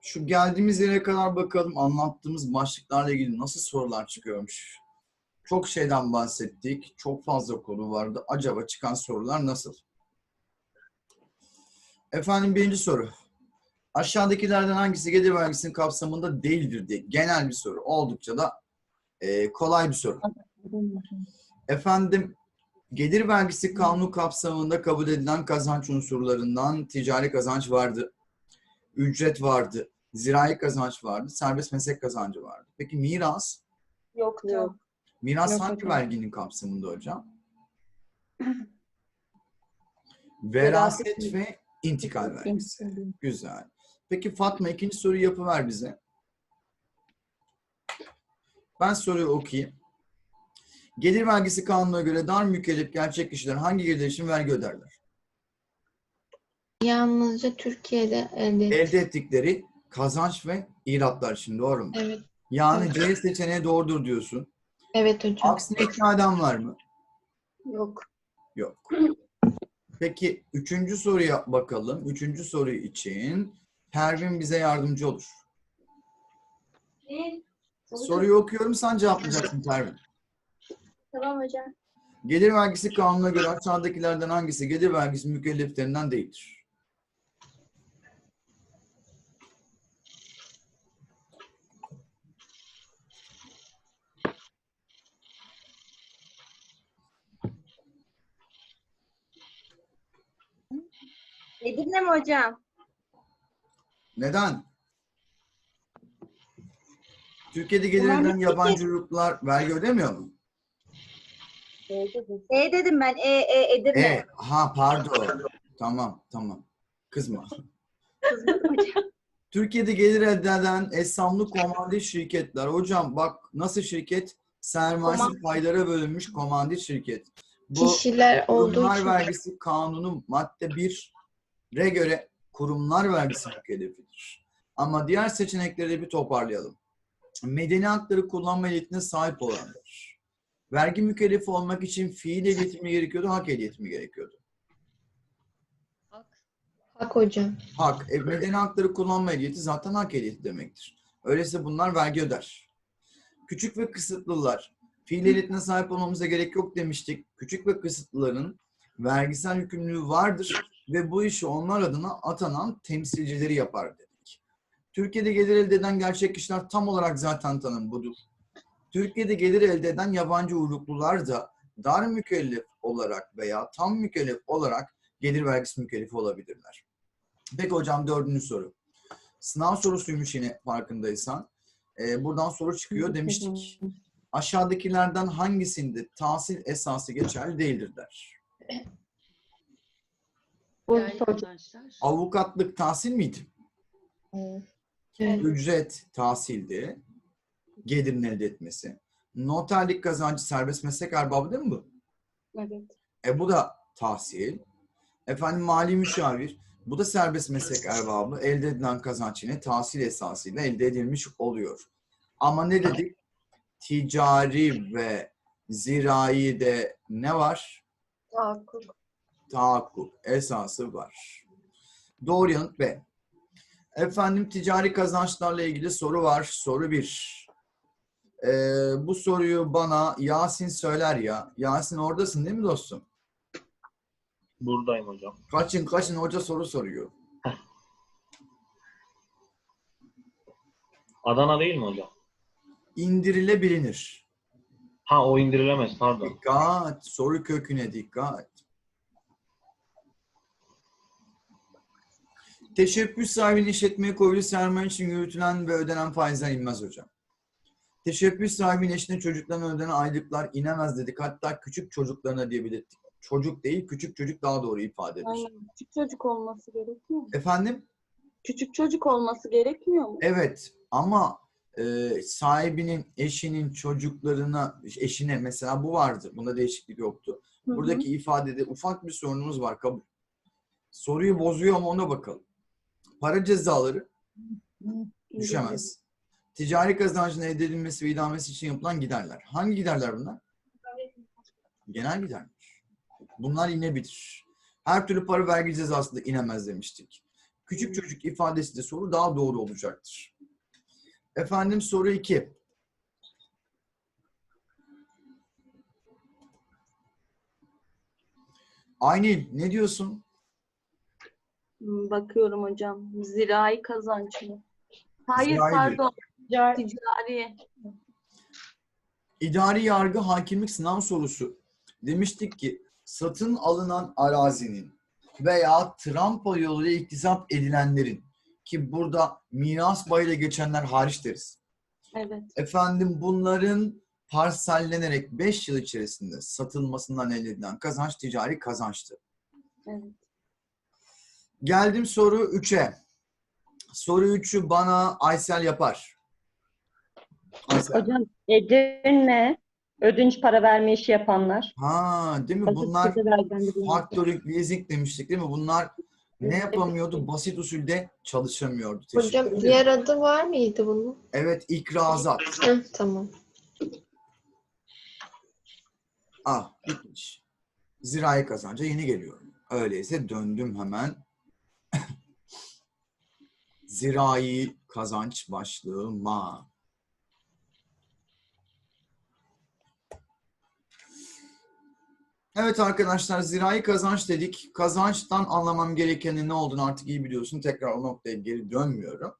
Şu geldiğimiz yere kadar bakalım anlattığımız başlıklarla ilgili nasıl sorular çıkıyormuş. Çok şeyden bahsettik. Çok fazla konu vardı. Acaba çıkan sorular nasıl? Efendim birinci soru. Aşağıdakilerden hangisi gelir vergisinin kapsamında değildir diye genel bir soru. Oldukça da e, kolay bir soru. Efendim gelir vergisi kanunu kapsamında kabul edilen kazanç unsurlarından ticari kazanç vardı, ücret vardı, zirai kazanç vardı, serbest meslek kazancı vardı. Peki miras? Yoktu. Yok. Miras Yok hangi verginin kapsamında hocam? Veraset ve intikal vergisi. Güzel. Peki Fatma ikinci soruyu yapıver bize. Ben soruyu okuyayım. Gelir vergisi kanununa göre dar mükellef gerçek kişiler hangi gelirler için vergi öderler? Yalnızca Türkiye'de elde Elde ettikleri kazanç ve iratlar için doğru mu? Evet. Yani C seçeneği doğrudur diyorsun. Evet hocam. Aksine ikna eden var mı? Yok. Yok. Peki üçüncü soruya bakalım. Üçüncü soru için Pervin bize yardımcı olur. Soruyu okuyorum sen cevaplayacaksın Pervin. Tamam hocam. Gelir vergisi kanununa göre aşağıdakilerden hangisi gelir vergisi mükelleflerinden değildir? Edirne mi hocam? Neden? Türkiye'de gelirinden yabancı uyruklar vergi ödemiyor mu? E dedim ben. E, e Edirne. E, ha pardon. Tamam, tamam. Kızma. Kızmadım hocam. Türkiye'de gelir elde eden esamlı komandit şirketler. Hocam bak nasıl şirket? Sermayesi paylara bölünmüş komandit şirket. Bu Kişiler olduğu için. vergisi kanunu madde 1'e göre kurumlar vergisi mükellefidir. Ama diğer seçenekleri bir toparlayalım. Medeni hakları kullanma ehliyetine sahip olanlar. Vergi mükellefi olmak için fiil ehliyeti mi gerekiyordu, hak ehliyeti mi gerekiyordu? Hak hocam. Hak. E, medeni hakları kullanma ehliyeti zaten hak ehliyeti demektir. Öyleyse bunlar vergi öder. Küçük ve kısıtlılar. Fiil ehliyetine sahip olmamıza gerek yok demiştik. Küçük ve kısıtlıların vergisel yükümlülüğü vardır ve bu işi onlar adına atanan temsilcileri yapar dedik. Türkiye'de gelir elde eden gerçek kişiler tam olarak zaten tanım budur. Türkiye'de gelir elde eden yabancı uyruklular da dar mükellef olarak veya tam mükellef olarak gelir vergisi mükellefi olabilirler. Peki hocam dördüncü soru. Sınav sorusuymuş yine farkındaysan. Ee, buradan soru çıkıyor demiştik. Aşağıdakilerden hangisinde tahsil esası geçerli değildir der. Değerli arkadaşlar. Avukatlık tahsil miydi? Evet. Ücret tahsildi. Gelirin elde etmesi. Noterlik kazancı serbest meslek erbabı değil mi bu? Evet. E bu da tahsil. Efendim mali müşavir. Bu da serbest meslek erbabı. Elde edilen kazanç yine tahsil esasıyla elde edilmiş oluyor. Ama ne dedik? Ticari ve zirai de ne var? Tahakkuk. Tahakkuk esası var. Doğru yanıt B. Efendim ticari kazançlarla ilgili soru var. Soru 1. Ee, bu soruyu bana Yasin söyler ya. Yasin oradasın değil mi dostum? Buradayım hocam. Kaçın kaçın hoca soru soruyor. Adana değil mi hocam? İndirilebilir. Ha o indirilemez pardon. Dikkat. Soru köküne dikkat. Teşebbüs sahibinin işletmeye koyduğu sermaye için yürütülen ve ödenen faizler inmez hocam. Teşebbüs sahibinin eşine çocuklarına ödenen aylıklar inemez dedik. Hatta küçük çocuklarına diye belirttik. Çocuk değil, küçük çocuk daha doğru ifade. Aynen. Küçük çocuk olması gerekmiyor mu? Efendim? Küçük çocuk olması gerekmiyor mu? Evet ama e, sahibinin eşinin çocuklarına, eşine mesela bu vardı. Bunda değişiklik yoktu. Hı hı. Buradaki ifadede ufak bir sorunumuz var kabul. Soruyu bozuyor ama ona bakalım. Para cezaları düşemez. Ticari kazancın elde edilmesi ve idamesi için yapılan giderler. Hangi giderler bunlar? Genel giderler. Bunlar inebilir. Her türlü para vergi cezası da inemez demiştik. Küçük çocuk ifadesi de soru daha doğru olacaktır. Efendim soru 2. Aynil ne diyorsun? Hmm, Bakıyorum hocam. Zirai kazanç mı? Hayır Zirai pardon. Ticari. Ticari. İdari yargı hakimlik sınav sorusu. Demiştik ki satın alınan arazinin veya trampo yoluyla iktisap edilenlerin ki burada miras bayıyla geçenler hariç deriz. Evet. Efendim bunların parsellenerek 5 yıl içerisinde satılmasından elde edilen kazanç ticari kazançtı. Evet. Geldim soru 3'e. Soru 3'ü bana Aysel yapar. Aysel. Hocam Edirne ödünç para verme işi yapanlar. Ha değil mi? Basit Bunlar vergilendirilmesi. factoring, leasing demiştik değil mi? Bunlar ne yapamıyordu? Basit usulde çalışamıyordu. Teşekkür Hocam ederim. diğer adı var mıydı bunun? Evet, ikrazat. Heh, tamam. Ah, bitmiş. Zirai kazanca yeni geliyorum. Öyleyse döndüm hemen. Zirai kazanç başlığıma. Evet arkadaşlar zirai kazanç dedik. Kazançtan anlamam gerekenin ne olduğunu artık iyi biliyorsun. Tekrar o noktaya geri dönmüyorum.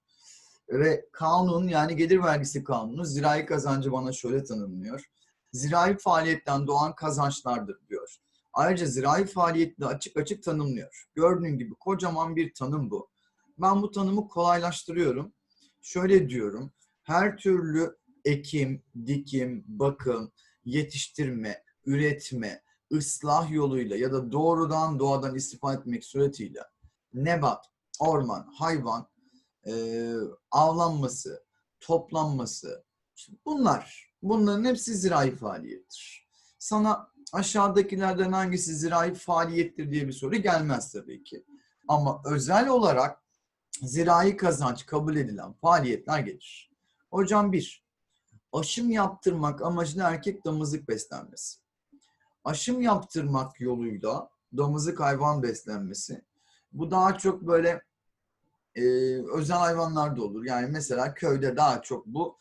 Ve kanun yani gelir vergisi kanunu zirai kazancı bana şöyle tanımlıyor. Zirai faaliyetten doğan kazançlardır diyor. Ayrıca zirai faaliyeti açık açık tanımlıyor. Gördüğün gibi kocaman bir tanım bu. Ben bu tanımı kolaylaştırıyorum. Şöyle diyorum. Her türlü ekim, dikim, bakım, yetiştirme, üretme, ıslah yoluyla ya da doğrudan doğadan istifade etmek suretiyle nebat, orman, hayvan, e, avlanması, toplanması, bunlar, bunların hepsi zirai faaliyettir. Sana aşağıdakilerden hangisi zirai faaliyettir diye bir soru gelmez tabii ki. Ama özel olarak zirai kazanç kabul edilen faaliyetler gelir. Hocam bir, aşım yaptırmak amacıyla erkek damızlık beslenmesi. Aşım yaptırmak yoluyla damızlık hayvan beslenmesi. Bu daha çok böyle e, özel hayvanlarda olur. Yani mesela köyde daha çok bu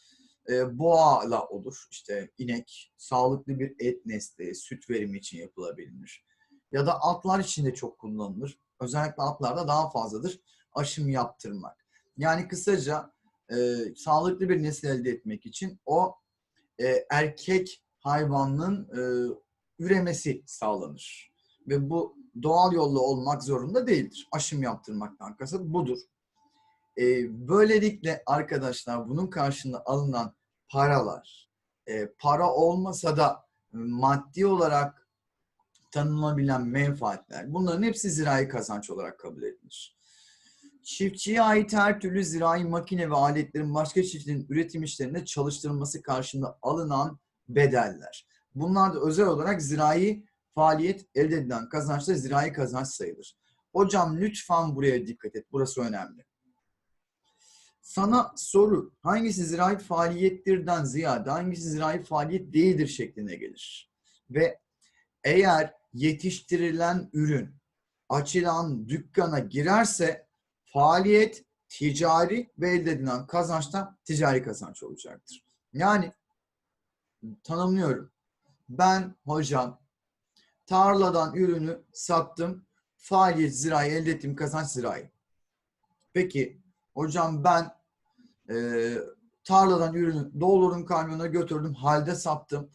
e, boğayla olur. İşte inek, sağlıklı bir et nesli, süt verimi için yapılabilir. Ya da atlar için de çok kullanılır. Özellikle atlarda daha fazladır aşım yaptırmak. Yani kısaca e, sağlıklı bir nesil elde etmek için o e, erkek hayvanın e, üremesi sağlanır. Ve bu doğal yolla olmak zorunda değildir. Aşım yaptırmaktan kasıt budur. E, böylelikle arkadaşlar bunun karşılığında alınan paralar, e, para olmasa da maddi olarak tanınabilen menfaatler, bunların hepsi zirai kazanç olarak kabul edilir. Çiftçiye ait her türlü zirai makine ve aletlerin başka çiftçinin üretim işlerinde çalıştırılması karşılığında alınan bedeller. Bunlar da özel olarak zirai faaliyet elde edilen kazançlar zirai kazanç sayılır. Hocam lütfen buraya dikkat et. Burası önemli. Sana soru hangisi zirai faaliyettirden ziyade hangisi zirai faaliyet değildir şeklinde gelir. Ve eğer yetiştirilen ürün açılan dükkana girerse faaliyet ticari ve elde edilen kazançtan ticari kazanç olacaktır. Yani tanımlıyorum. Ben hocam tarladan ürünü sattım. Faaliyet zirai elde ettiğim kazanç zirai. Peki hocam ben e, tarladan ürünü doldurdum kamyona götürdüm halde sattım.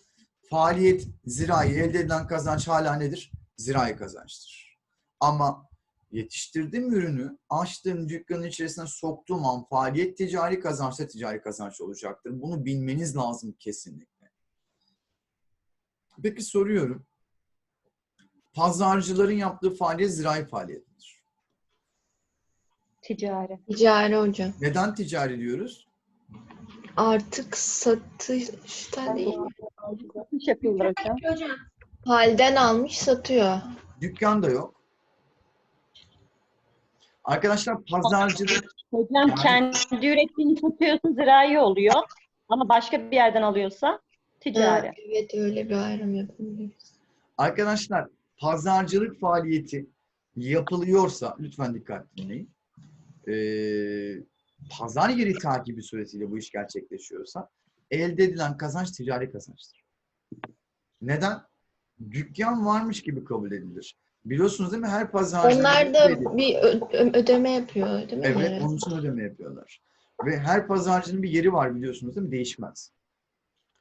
Faaliyet zirai elde edilen kazanç hala nedir? Zirai kazançtır. Ama yetiştirdiğim ürünü açtığım dükkanın içerisine soktuğum an faaliyet ticari kazançta ticari kazanç olacaktır. Bunu bilmeniz lazım kesinlikle. Peki soruyorum. Pazarcıların yaptığı faaliyet zirai faaliyettir. Ticari. Ticari hocam. Neden ticari diyoruz? Artık satışta değil. İş yapıyorlar hocam. Halden almış satıyor. Dükkan da yok. Arkadaşlar pazarcılık Hocam Yani- kendi ürettiğini satıyorsa zirai oluyor. Ama başka bir yerden alıyorsa ticari. Ha, evet öyle bir ayrım yapabiliriz. Arkadaşlar pazarcılık faaliyeti yapılıyorsa lütfen dikkat dinleyin. E, pazar yeri takibi suretiyle bu iş gerçekleşiyorsa elde edilen kazanç ticari kazançtır. Neden? Dükkan varmış gibi kabul edilir. Biliyorsunuz değil mi? Her pazarcı Onlar da bir ödeme yapıyor değil mi? Evet, Evet. onun için ödeme yapıyorlar. Ve her pazarcının bir yeri var biliyorsunuz değil mi? Değişmez.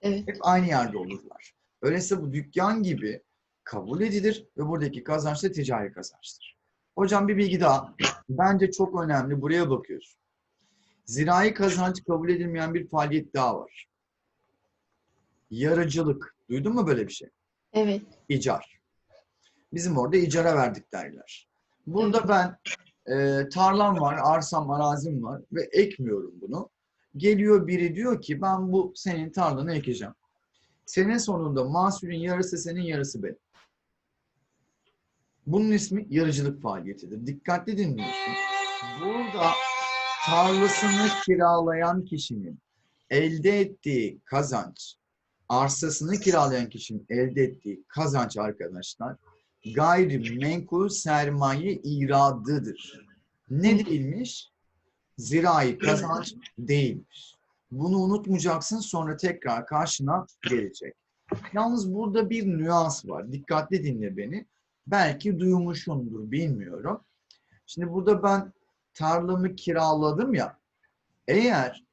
Evet. Hep aynı yerde olurlar. Öyleyse bu dükkan gibi kabul edilir ve buradaki kazanç da ticari kazançtır. Hocam bir bilgi daha. Bence çok önemli. Buraya bakıyoruz. Zirai kazanç kabul edilmeyen bir faaliyet daha var. Yarıcılık. Duydun mu böyle bir şey? Evet. İcar. Bizim orada icara verdik derler. Burada ben e, tarlam var, arsam, arazim var ve ekmiyorum bunu. Geliyor biri diyor ki ben bu senin tarlanı ekeceğim. Sene sonunda mahsulün yarısı senin yarısı benim. Bunun ismi yarıcılık faaliyetidir. Dikkatli dinliyorsun. Burada tarlasını kiralayan kişinin elde ettiği kazanç, arsasını kiralayan kişinin elde ettiği kazanç arkadaşlar gayrimenkul sermaye iradıdır. Ne değilmiş? Zirai kazanç değilmiş. Bunu unutmayacaksın sonra tekrar karşına gelecek. Yalnız burada bir nüans var. Dikkatli dinle beni. Belki duymuşsundur bilmiyorum. Şimdi burada ben tarlamı kiraladım ya. Eğer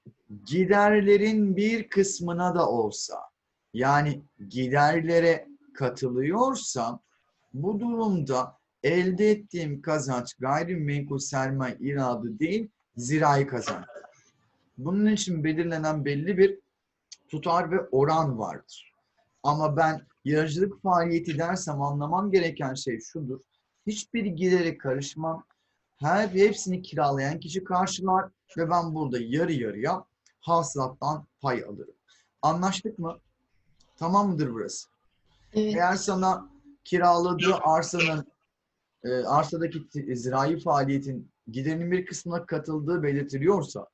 giderlerin bir kısmına da olsa yani giderlere katılıyorsam bu durumda elde ettiğim kazanç gayrimenkul sermaye iradı değil, zirai kazanç. Bunun için belirlenen belli bir tutar ve oran vardır. Ama ben yarıcılık faaliyeti dersem anlamam gereken şey şudur. Hiçbir gidere karışmam. Her hepsini kiralayan kişi karşılar ve ben burada yarı yarıya hasılattan pay alırım. Anlaştık mı? Tamam mıdır burası? Evet. Eğer sana kiraladığı arsanın e, arsadaki zirai faaliyetin giderinin bir kısmına katıldığı belirtiliyorsa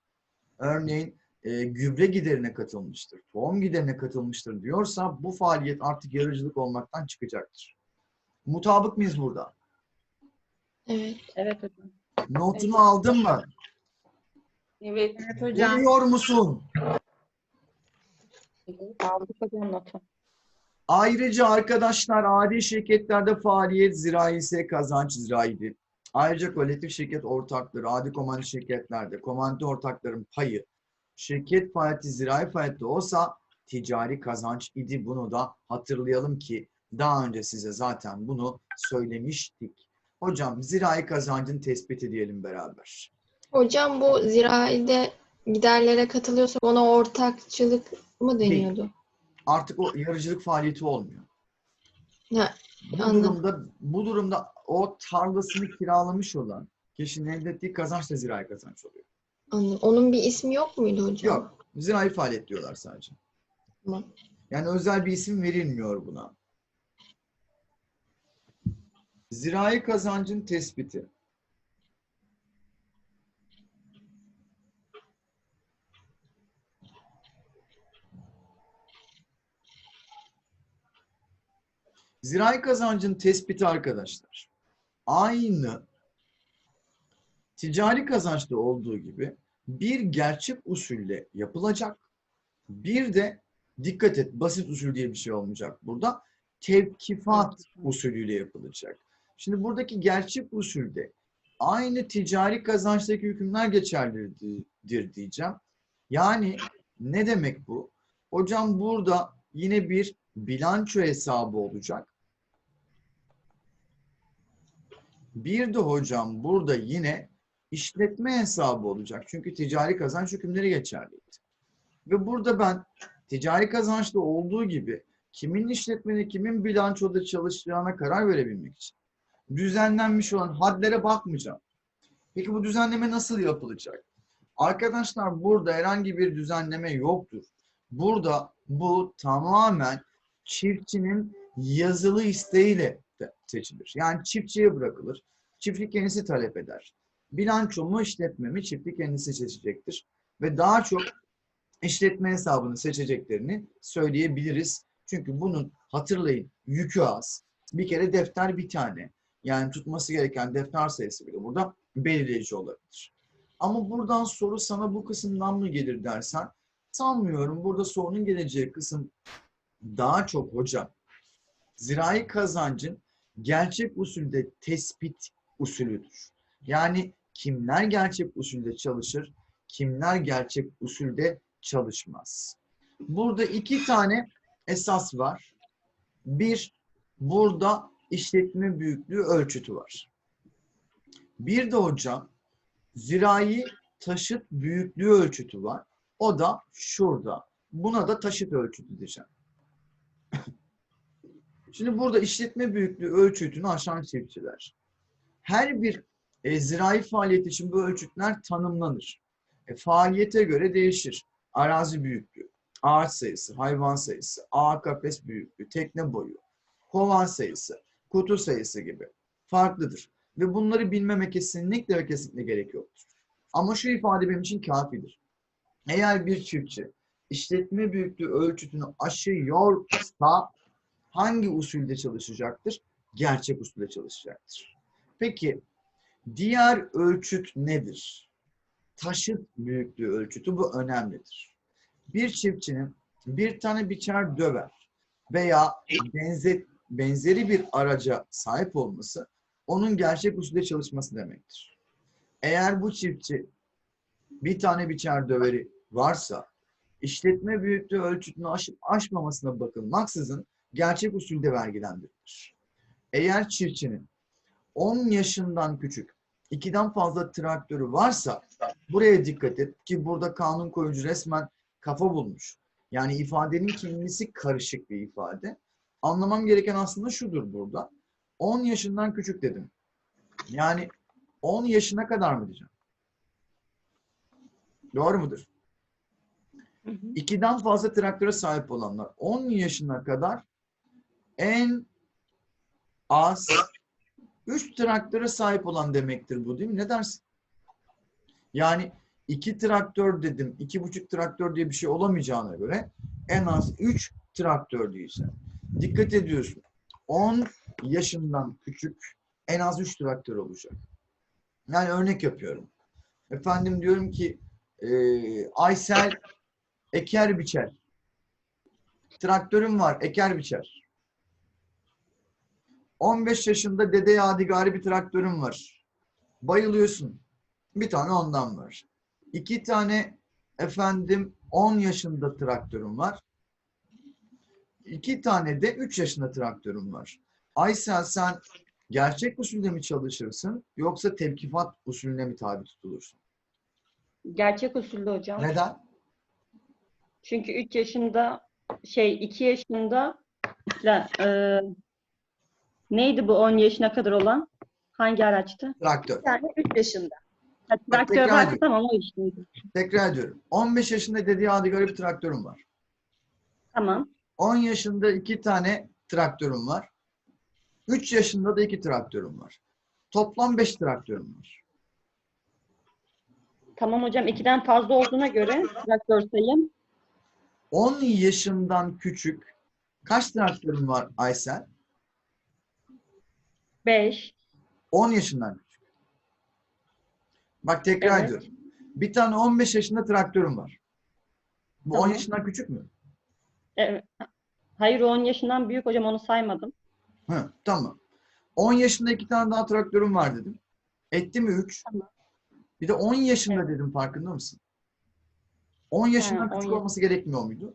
örneğin e, gübre giderine katılmıştır, tohum giderine katılmıştır diyorsa bu faaliyet artık yarıcılık olmaktan çıkacaktır. Mutabık mıyız burada? Evet. Evet hocam. Notunu aldın mı? Evet. Evet hocam. Görüyor musun? Aldık hocam notu. Ayrıca arkadaşlar adi şirketlerde faaliyet zirai ise kazanç ziraidir. Ayrıca kolektif şirket ortakları, adi komando şirketlerde komando ortakların payı şirket faaliyeti zirai faaliyette olsa ticari kazanç idi. Bunu da hatırlayalım ki daha önce size zaten bunu söylemiştik. Hocam zirai kazancın tespit edelim beraber. Hocam bu ziraide giderlere katılıyorsa ona ortakçılık mı deniyordu? Artık o yarıcılık faaliyeti olmuyor. Ha, Bu Anladım. durumda bu durumda o tarlasını kiralamış olan kişinin elde ettiği kazanç da zirai kazanç oluyor. Anladım. Onun bir ismi yok muydu hocam? Yok. Zirai faaliyet diyorlar sadece. Tamam. Yani özel bir isim verilmiyor buna. Zirai kazancın tespiti. Zirai kazancın tespiti arkadaşlar. Aynı ticari kazançta olduğu gibi bir gerçek usulle yapılacak. Bir de dikkat et basit usul diye bir şey olmayacak burada. Tevkifat usulüyle yapılacak. Şimdi buradaki gerçek usulde aynı ticari kazançtaki hükümler geçerlidir diyeceğim. Yani ne demek bu? Hocam burada yine bir bilanço hesabı olacak. Bir de hocam burada yine işletme hesabı olacak. Çünkü ticari kazanç hükümleri geçerliydi. Ve burada ben ticari kazançta olduğu gibi kimin işletmede, kimin bilançoda çalışacağına karar verebilmek için düzenlenmiş olan hadlere bakmayacağım. Peki bu düzenleme nasıl yapılacak? Arkadaşlar burada herhangi bir düzenleme yoktur. Burada bu tamamen çiftçinin yazılı isteğiyle seçilir. Yani çiftçiye bırakılır. Çiftlik kendisi talep eder. Bilanço mu işletme mi çiftlik kendisi seçecektir. Ve daha çok işletme hesabını seçeceklerini söyleyebiliriz. Çünkü bunun hatırlayın yükü az. Bir kere defter bir tane. Yani tutması gereken defter sayısı bile burada belirleyici olabilir. Ama buradan soru sana bu kısımdan mı gelir dersen sanmıyorum. Burada sorunun geleceği kısım daha çok hocam. Zirai kazancın gerçek usulde tespit usulüdür. Yani kimler gerçek usulde çalışır, kimler gerçek usulde çalışmaz. Burada iki tane esas var. Bir, burada işletme büyüklüğü ölçütü var. Bir de hocam zirai taşıt büyüklüğü ölçütü var. O da şurada. Buna da taşıt ölçütü diyeceğim. Şimdi burada işletme büyüklüğü ölçütünü aşan çiftçiler. Her bir e, zirai faaliyet için bu ölçütler tanımlanır. E, faaliyete göre değişir. Arazi büyüklüğü, ağaç sayısı, hayvan sayısı, ağ kafes büyüklüğü, tekne boyu, kovan sayısı, kutu sayısı gibi farklıdır. Ve bunları bilmeme kesinlikle ve kesinlikle gerek yoktur. Ama şu ifade benim için kafidir. Eğer bir çiftçi işletme büyüklüğü ölçütünü aşıyorsa hangi usulde çalışacaktır? Gerçek usulde çalışacaktır. Peki diğer ölçüt nedir? Taşıt büyüklüğü ölçütü bu önemlidir. Bir çiftçinin bir tane biçer döver veya benze, benzeri bir araca sahip olması onun gerçek usulde çalışması demektir. Eğer bu çiftçi bir tane biçer döveri varsa işletme büyüklüğü ölçütünü aşıp aşmamasına bakılmaksızın gerçek usulde vergilendirilir. Eğer çiftçinin 10 yaşından küçük, 2'den fazla traktörü varsa buraya dikkat et ki burada kanun koyucu resmen kafa bulmuş. Yani ifadenin kendisi karışık bir ifade. Anlamam gereken aslında şudur burada. 10 yaşından küçük dedim. Yani 10 yaşına kadar mı diyeceğim? Doğru mudur? Hı hı. İkiden fazla traktöre sahip olanlar 10 yaşına kadar en az 3 traktöre sahip olan demektir bu değil mi? Ne dersin? Yani 2 traktör dedim, 2,5 traktör diye bir şey olamayacağına göre en az 3 traktör diyeceğim. Dikkat ediyorsun. 10 yaşından küçük en az 3 traktör olacak. Yani örnek yapıyorum. Efendim diyorum ki eee Aysel eker biçer. Traktörüm var, eker biçer. 15 yaşında dede yadigari bir traktörüm var. Bayılıyorsun. Bir tane ondan var. İki tane efendim 10 yaşında traktörüm var. İki tane de 3 yaşında traktörüm var. Aysel sen gerçek usulde mi çalışırsın yoksa tevkifat usulüne mi tabi tutulursun? Gerçek usulde hocam. Neden? Çünkü 3 yaşında şey 2 yaşında e, neydi bu 10 yaşına kadar olan? Hangi araçtı? Traktör. Yani 3 yaşında. Ha, Bak, traktör varsa ediyorum. tamam o işteydi. Tekrar ediyorum. 15 yaşında dediği adigari bir traktörüm var. Tamam. 10 yaşında iki tane traktörüm var. 3 yaşında da iki traktörüm var. Toplam 5 traktörüm var. Tamam hocam 2'den fazla olduğuna göre traktör sayım 10 yaşından küçük kaç traktörüm var Aysel? 5. 10 yaşından küçük. Bak tekrar Evet. ediyorum. Bir tane 15 yaşında traktörüm var. Bu 10 Tamam. yaşından küçük mü? Evet. Hayır o 10 yaşından büyük hocam onu saymadım. Hı, tamam. 10 yaşında iki tane daha traktörüm var dedim. Etti mi 3? Tamam. Bir de 10 yaşında dedim farkında mısın? 10 yaşından 10 küçük yaş- olması gerekmiyor muydu?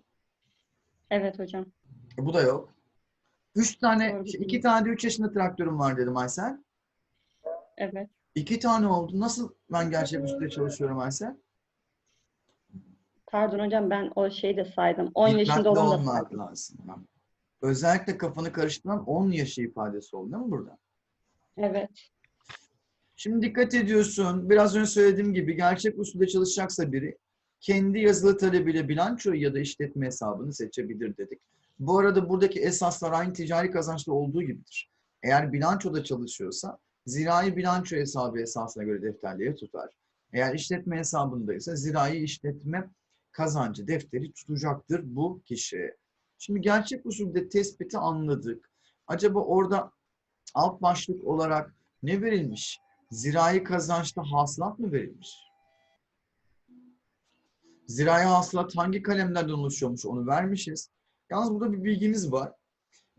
Evet hocam. E, bu da yok. 3 tane, iki tane de 3 yaşında traktörüm var dedim Aysel. Evet. 2 tane oldu. Nasıl ben gerçek usulde çalışıyorum Aysel? Pardon hocam ben o şeyi de saydım. 10 Dikkatli yaşında olanı da olmak saydım. lazım. Özellikle kafanı karıştıran 10 yaşı ifadesi oldu değil mi burada? Evet. Şimdi dikkat ediyorsun. Biraz önce söylediğim gibi gerçek usulde çalışacaksa biri kendi yazılı talebiyle bilançoyu ya da işletme hesabını seçebilir dedik. Bu arada buradaki esaslar aynı ticari kazançta olduğu gibidir. Eğer bilançoda çalışıyorsa zirai bilanço hesabı esasına göre defterleri tutar. Eğer işletme hesabındaysa zirai işletme kazancı defteri tutacaktır bu kişi. Şimdi gerçek usulde tespiti anladık. Acaba orada alt başlık olarak ne verilmiş? Zirai kazançta hasılat mı verilmiş? Zirai hasılat hangi kalemlerden oluşuyormuş onu vermişiz. Yalnız burada bir bilgimiz var.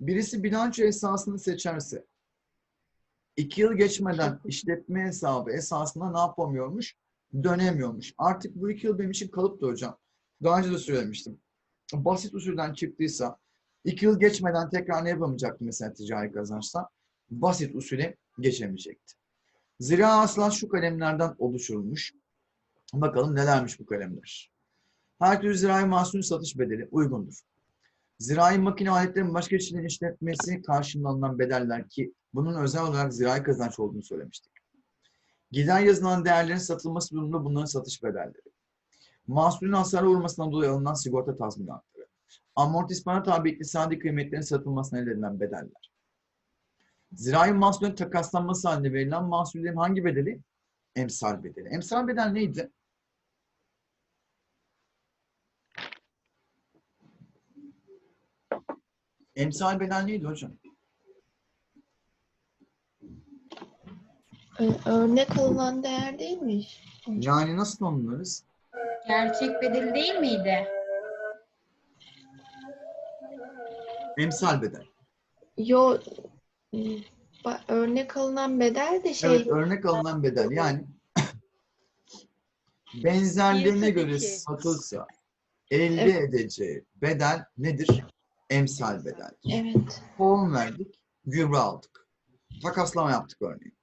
Birisi bilanço esasını seçerse iki yıl geçmeden işletme hesabı esasında ne yapamıyormuş? Dönemiyormuş. Artık bu iki yıl benim için kalıptı hocam. Daha önce de söylemiştim. Basit usulden çıktıysa iki yıl geçmeden tekrar ne yapamayacaktı mesela ticari kazançta? Basit usule geçemeyecekti. Zira hasılat şu kalemlerden oluşurmuş. Bakalım nelermiş bu kalemler. Her türlü zirai mahsulün satış bedeli uygundur. Zirai makine aletlerin başka kişinin işletmesi karşılığında alınan bedeller ki bunun özel olarak zirai kazanç olduğunu söylemiştik. Gider yazılan değerlerin satılması durumunda bunların satış bedelleri. Mahsulün hasara uğramasından dolayı alınan sigorta tazminatları. Amortismana tabi iktisadi kıymetlerin satılmasına elde edilen bedeller. Zirai mahsulün takaslanması halinde verilen mahsullerin hangi bedeli? Emsal bedeli. Emsal bedel neydi? Emsal bedel neydi hocam? Örnek alınan değer değilmiş. Yani nasıl anlarız? Gerçek bedeli değil miydi? Emsal bedel. Yo ba- örnek alınan bedel de şey Evet, örnek alınan bedel. Yani benzerliğine göre satılsa elde edeceği bedel nedir? Emsal bedel. evet. Tohum verdik, gübre aldık. Takaslama yaptık örneğin.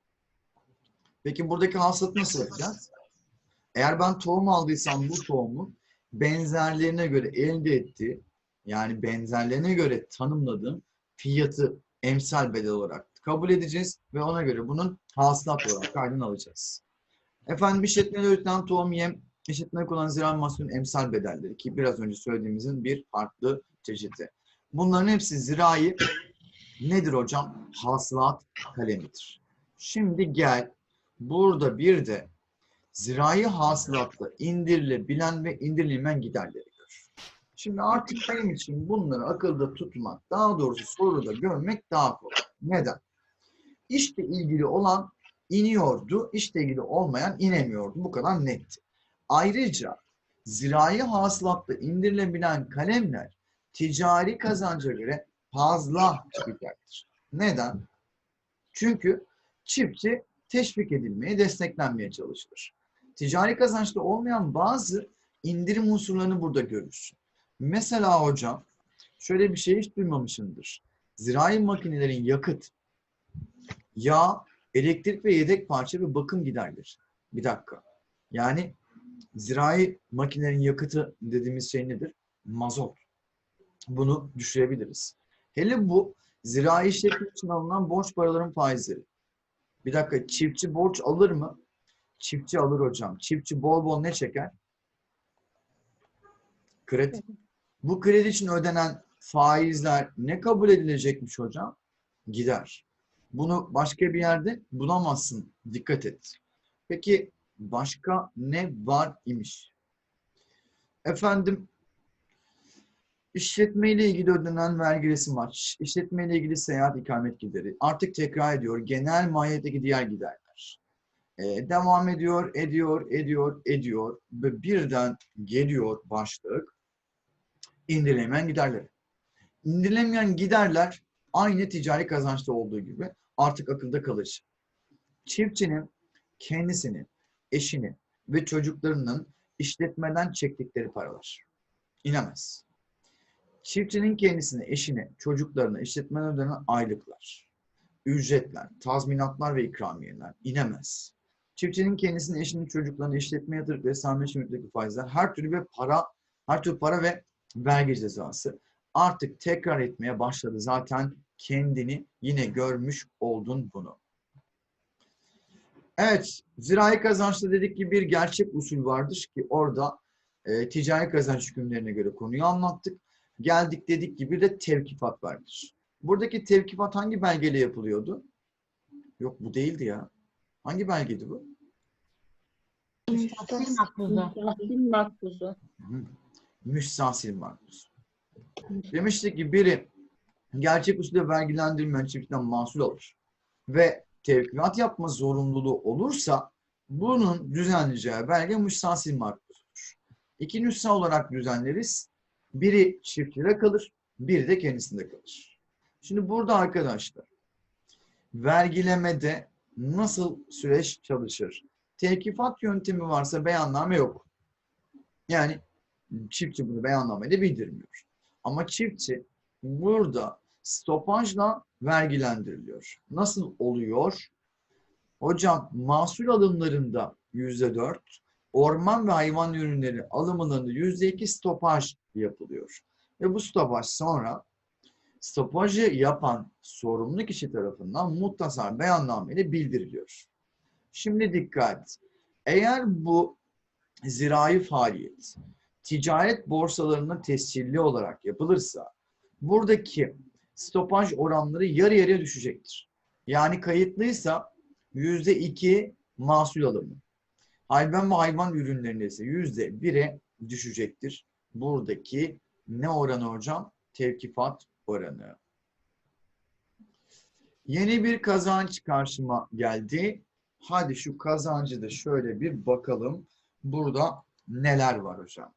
Peki buradaki hasılatı nasıl yapacağız? Eğer ben tohum aldıysam bu tohumu benzerlerine göre elde ettiği yani benzerlerine göre tanımladığım fiyatı emsal bedel olarak kabul edeceğiz ve ona göre bunun hasılat olarak kaydını alacağız. Efendim işletmede üretilen tohum yem, işletmede kullanılan ziraat mahsulünün emsal bedelleri ki biraz önce söylediğimizin bir farklı çeşidi. Bunların hepsi zirai nedir hocam? Hasılat kalemidir. Şimdi gel burada bir de zirai hasılatta indirilebilen ve indirilmeyen giderleri gör. Şimdi artık benim için bunları akılda tutmak, daha doğrusu soruda görmek daha kolay. Neden? İşle ilgili olan iniyordu, işle ilgili olmayan inemiyordu. Bu kadar netti. Ayrıca zirai hasılatta indirilebilen kalemler ticari kazanca göre fazla çıkacaktır. Neden? Çünkü çiftçi teşvik edilmeye, desteklenmeye çalışılır. Ticari kazançta olmayan bazı indirim unsurlarını burada görürsün. Mesela hocam, şöyle bir şey hiç duymamışımdır. Zirai makinelerin yakıt, yağ, elektrik ve yedek parça ve bakım giderleri. Bir dakika. Yani zirai makinelerin yakıtı dediğimiz şey nedir? Mazot. Bunu düşürebiliriz. Hele bu zirai işletme için alınan borç paraların faizleri. Bir dakika çiftçi borç alır mı? Çiftçi alır hocam. Çiftçi bol bol ne çeker? Kredi. Bu kredi için ödenen faizler ne kabul edilecekmiş hocam? Gider. Bunu başka bir yerde bulamazsın. Dikkat et. Peki başka ne var imiş? Efendim İşletme ile ilgili ödenen vergi resim var. İşletme ile ilgili seyahat ikamet gideri. Artık tekrar ediyor. Genel mahiyetteki diğer giderler. Ee, devam ediyor, ediyor, ediyor, ediyor ve birden geliyor başlık. İndirilemeyen giderleri. İndirilemeyen giderler aynı ticari kazançta olduğu gibi artık akılda kalıcı. Çiftçinin kendisini, eşini ve çocuklarının işletmeden çektikleri paralar. İnemez. Çiftçinin kendisine, eşine, çocuklarına işletmeden ödenen aylıklar, ücretler, tazminatlar ve ikramiyeler inemez. Çiftçinin kendisine, eşinin, çocuklarına işletme yatırdıkları sermaye şimdilik faizler, her türlü bir para, her türlü para ve vergi cezası artık tekrar etmeye başladı. Zaten kendini yine görmüş oldun bunu. Evet, zirai kazançta dedik ki bir gerçek usul vardır ki orada e, ticari kazanç hükümlerine göre konuyu anlattık. Geldik dedik gibi de tevkifat vardır. Buradaki tevkifat hangi belgeyle yapılıyordu? Yok bu değildi ya. Hangi belgeydi bu? Tahsil makbuzu. Tahsil makbuzu. Hı. Müstahsil makbuz. Demiştik ki biri gerçek usulde vergilendirilmeyen çiftlikten mahsul alır ve tevkifat yapma zorunluluğu olursa bunun düzenleyeceği belge müstahsil makbuzdur. İki nüsha olarak düzenleriz. Biri çiftçide kalır, biri de kendisinde kalır. Şimdi burada arkadaşlar vergilemede nasıl süreç çalışır? Tevkifat yöntemi varsa beyanname yok. Yani çiftçi bunu beyannameyle bildirmiyor. Ama çiftçi burada stopajla vergilendiriliyor. Nasıl oluyor? Hocam mahsul alımlarında yüzde dört, orman ve hayvan ürünleri yüzde iki stopaj yapılıyor. Ve bu stopaj sonra stopajı yapan sorumlu kişi tarafından muhtasar beyannameyle bildiriliyor. Şimdi dikkat. Eğer bu zirai faaliyet ticaret borsalarına tescilli olarak yapılırsa buradaki stopaj oranları yarı yarıya düşecektir. Yani kayıtlıysa yüzde iki mahsul alımı. Hayvan ve hayvan ürünlerinde ise yüzde bire düşecektir. Buradaki ne oranı hocam? Tevkifat oranı. Yeni bir kazanç karşıma geldi. Hadi şu kazancı da şöyle bir bakalım. Burada neler var hocam?